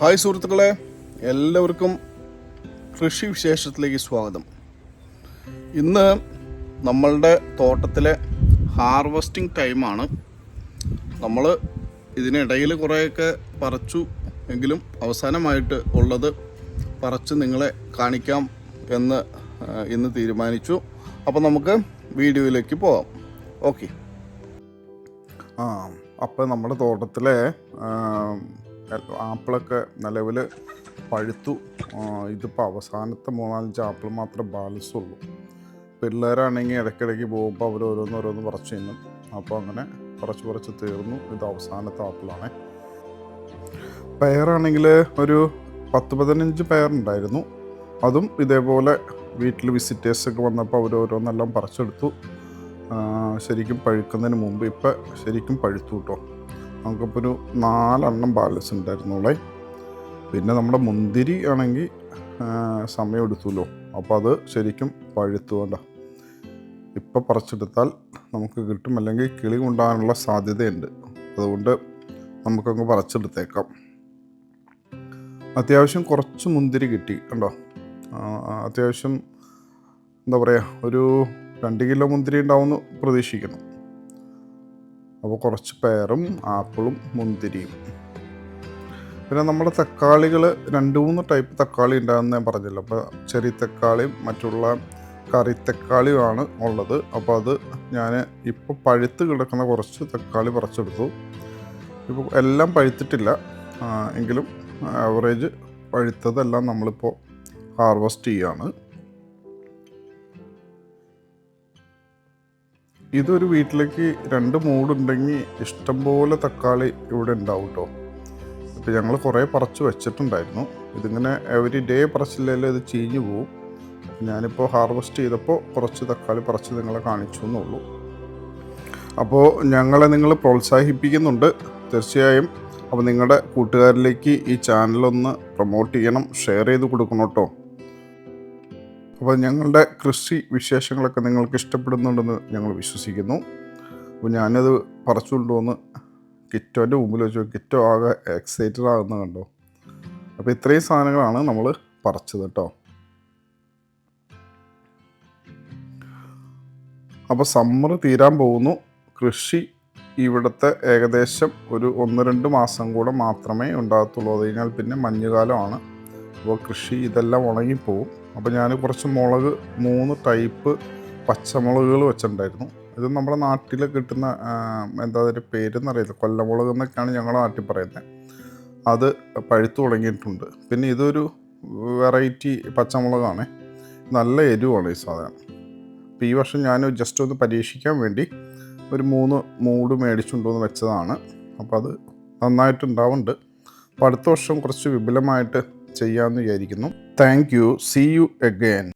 Hi സുഹൃത്തുക്കളെ എല്ലാവർക്കും കൃഷി വിശേഷത്തിലേക്ക് സ്വാഗതം. ഇന്ന് നമ്മളുടെ തോട്ടത്തിലെ ഹാർവസ്റ്റിംഗ് ടൈമാണ് നമ്മൾ ഇതിനിടയിൽ കുറേയൊക്കെ പറിച്ചു എങ്കിലും അവസാനമായിട്ട് ഉള്ളത് പറച്ച് നിങ്ങളെ കാണിക്കാം എന്ന് ഇന്ന് തീരുമാനിച്ചു. അപ്പോൾ നമുക്ക് വീഡിയോയിലേക്ക് പോകാം ഓക്കെ. ആ അപ്പോൾ നമ്മുടെ തോട്ടത്തിലെ ആപ്പിളൊക്കെ നിലവിൽ പഴുത്തു. ഇതിപ്പോൾ അവസാനത്തെ മൂന്നാലഞ്ച് ആപ്പിൾ മാത്രം ബാലൻസ് ഉള്ളൂ പിള്ളേരാണെങ്കിൽ ഇടയ്ക്കിടയ്ക്ക് പോകുമ്പോൾ അവർ ഓരോന്ന് ഓരോന്ന് പറിച്ച് തിന്നും. അപ്പോൾ അങ്ങനെ കുറച്ച് കുറച്ച് തീർന്നു. ഇത് അവസാനത്തെ ആപ്പിളാണ്. പയറാണെങ്കിൽ ഒരു പത്ത് പതിനഞ്ച് പയറുണ്ടായിരുന്നു. അതും ഇതേപോലെ വീട്ടിൽ വിസിറ്റേഴ്സൊക്കെ വന്നപ്പോൾ അവർ ഓരോന്നെല്ലാം പറിച്ചെടുത്തു. ശരിക്കും പഴുക്കുന്നതിന് മുമ്പ്. ഇപ്പം ശരിക്കും പഴുത്തു കേട്ടോ നമുക്കിപ്പോൾ ഒരു നാലെണ്ണം ബാലൻസ് ഉണ്ടായിരുന്നുള്ളേ പിന്നെ നമ്മുടെ മുന്തിരി ആണെങ്കിൽ സമയം എടുത്തുല്ലോ. അപ്പോൾ അത് ശരിക്കും പഴുത്തു കൊണ്ട. ഇപ്പം പറിച്ചെടുത്താൽ നമുക്ക് കിട്ടും. അല്ലെങ്കിൽ കിളി കൊണ്ടാകാനുള്ള സാധ്യതയുണ്ട്. അതുകൊണ്ട് നമുക്കങ്ങ് പറിച്ചെടുത്തേക്കാം. അത്യാവശ്യം കുറച്ച് മുന്തിരി കിട്ടി കണ്ടോ? അത്യാവശ്യം എന്താ പറയുക ഒരു രണ്ട് കിലോ മുന്തിരി ഉണ്ടാവുമെന്ന് പ്രതീക്ഷിക്കുന്നു. അപ്പോൾ കുറച്ച് പയറും ആപ്പിളും മുന്തിരിയും. പിന്നെ നമ്മുടെ തക്കാളികൾ രണ്ട് മൂന്ന് ടൈപ്പ് തക്കാളി ഉണ്ടാകുന്ന ഞാൻ പറഞ്ഞല്ലോ. അപ്പോൾ ചെറിയ തക്കാളിയും മറ്റുള്ള കറി തക്കാളിയുമാണ് ഉള്ളത്. അപ്പോൾ അത് ഞാൻ ഇപ്പോൾ പഴുത്ത് കിടക്കുന്ന കുറച്ച് തക്കാളി പറിച്ചെടുത്തു. ഇപ്പോൾ എല്ലാം പഴുത്തിട്ടില്ല. എങ്കിലും ആവറേജ് പഴുത്തതെല്ലാം നമ്മളിപ്പോൾ ഹാർവസ്റ്റ് ചെയ്യുകയാണ് ഇതൊരു വീട്ടിലേക്ക് രണ്ട് മൂടുണ്ടെങ്കിൽ ഇഷ്ടംപോലെ തക്കാളി ഇവിടെ ഉണ്ടാവും കേട്ടോ അപ്പോൾ ഞങ്ങൾ കുറേ പറിച്ച് വെച്ചിട്ടുണ്ടായിരുന്നു. ഇതിങ്ങനെ എവരി ഡേ പറിച്ചില്ലെങ്കിൽ ഇത് ചീഞ്ഞു പോവും. ഞാനിപ്പോൾ ഹാർവെസ്റ്റ് ചെയ്തപ്പോൾ കുറച്ച് തക്കാളി പറിച്ച് നിങ്ങളെ കാണിച്ചു എന്നുള്ളൂ. അപ്പോൾ ഞങ്ങളെ നിങ്ങൾ പ്രോത്സാഹിപ്പിക്കുന്നുണ്ട് തീർച്ചയായും. അപ്പോൾ നിങ്ങളുടെ കൂട്ടുകാരിലേക്ക് ഈ ചാനലൊന്ന് പ്രൊമോട്ട് ചെയ്യണം ഷെയർ ചെയ്ത് കൊടുക്കണം കേട്ടോ അപ്പോൾ ഞങ്ങളുടെ കൃഷി വിശേഷങ്ങളൊക്കെ നിങ്ങൾക്ക് ഇഷ്ടപ്പെടുന്നുണ്ടെന്ന് ഞങ്ങൾ വിശ്വസിക്കുന്നു. അപ്പോൾ ഞാനത് പറിച്ചുകൊണ്ട് വന്ന് കിറ്റോന്റെ മുമ്പിൽ വെച്ചു കിറ്റോ ആകെ എക്സൈറ്റഡ് ആകുന്ന കണ്ടോ? അപ്പോൾ ഇത്രയും സാധനങ്ങളാണ് നമ്മൾ പറിച്ചത് കേട്ടോ. അപ്പോൾ സമ്മർ തീരാൻ പോകുന്നു. കൃഷി ഇവിടുത്തെ ഏകദേശം ഒരു ഒന്ന് രണ്ട് മാസം കൂടെ മാത്രമേ ഉണ്ടാകത്തുള്ളൂ. അത് കഴിഞ്ഞാൽ പിന്നെ മഞ്ഞുകാലമാണ്. അപ്പോൾ കൃഷി ഇതെല്ലാം ഉണങ്ങിപ്പോവും. അപ്പോൾ ഞാൻ കുറച്ച് മുളക് മൂന്ന് ടൈപ്പ് പച്ചമുളകുകൾ വെച്ചിട്ടുണ്ടായിരുന്നു. ഇത് നമ്മുടെ നാട്ടിൽ കിട്ടുന്ന എന്താ അതിന്റെ പേരെന്നറിയില്ല കൊല്ലമുളക് എന്നൊക്കെയാണ് ഞങ്ങളുടെ നാട്ടിൽ പറയുന്നത്. അത് പഴുത്തു തുടങ്ങിയിട്ടുണ്ട്. പിന്നെ ഇതൊരു വെറൈറ്റി പച്ചമുളകാണ്. നല്ല എരിവാണ് ഈ സാധനം. അപ്പോൾ ഈ വർഷം ഞാൻ ജസ്റ്റ് ഒന്ന് പരീക്ഷിക്കാൻ വേണ്ടി ഒരു മൂന്ന് മൂട് മേടിച്ചുകൊണ്ടുവന്ന് വെച്ചതാണ്. അപ്പോൾ അത് നന്നായിട്ടുണ്ടാവുന്നുണ്ട്. അപ്പോൾ അടുത്ത വർഷം കുറച്ച് വിപുലമായിട്ട് ചെയ്യാമെന്ന് വിചാരിക്കുന്നു. Thank you see you again